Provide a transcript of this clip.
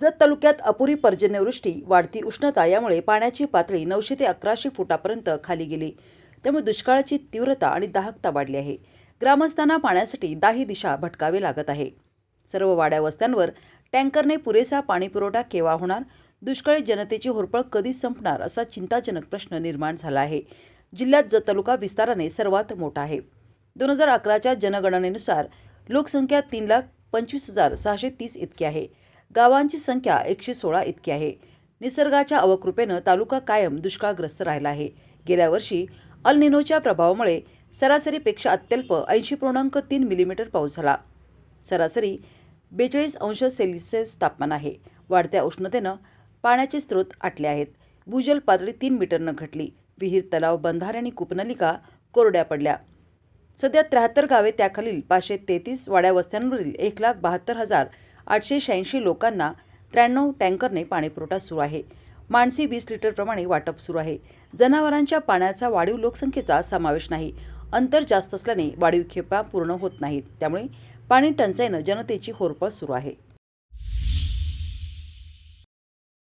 जत तालुक्यात अपुरी पर्जन्यवृष्टी वाढती उष्णता यामुळे पाण्याची पातळी नऊशे ते अकराशे फुटापर्यंत खाली गेली. त्यामुळे दुष्काळाची तीव्रता आणि दाहकता वाढली आहे. ग्रामस्थांना पाण्यासाठी दाही दिशा भटकावे लागत आहे. सर्व वाड्या वस्त्यांवर टँकरने पुरेसा पाणीपुरवठा केव्हा होणार? दुष्काळी जनतेची होरपळ कधी संपणार असा चिंताजनक प्रश्न निर्माण झाला आहे. जिल्ह्यात जत तालुका विस्ताराने सर्वात मोठा आहे. दोन हजार अकराच्या जनगणनेनुसार लोकसंख्या तीन लाख पंचवीस हजार सहाशे तीस इतकी आहे. गावांची संख्या एकशे सोळा इतकी आहे. निसर्गाच्या अवकृपेनं तालुका कायम दुष्काळग्रस्त राहिला आहे. गेल्या वर्षी अल्निनोच्या प्रभावामुळे सरासरीपेक्षा अत्यल्प ऐंशी पूर्णांक तीन मिलीमीटर पाऊस झाला. सरासरी बेचाळीस अंश सेल्सिअस तापमान आहे. वाढत्या उष्णतेनं पाण्याचे स्रोत आटले आहेत. भूजल पातळी तीन मीटरनं घटली. विहीर तलाव बंधारे आणि कूपनलिका कोरड्या पडल्या. सध्या त्र्याहत्तर गावे त्याखालील पाचशे तेहतीस वाड्या वस्त्यांवरील एक लाख बहात्तर हजार आठशे शहाऐंशी लोकांना त्र्याण्णव टँकरने पाणीपुरवठा सुरू आहे. माणसी वीस लिटरप्रमाणे वाटप सुरू आहे. जनावरांच्या पाण्याचा वाढीव लोकसंख्येचा समावेश नाही. अंतर जास्त असल्याने वाढीव खेपा पूर्ण होत नाहीत. त्यामुळे पाणी टंचाईनं जनतेची होरपळ सुरू आहे.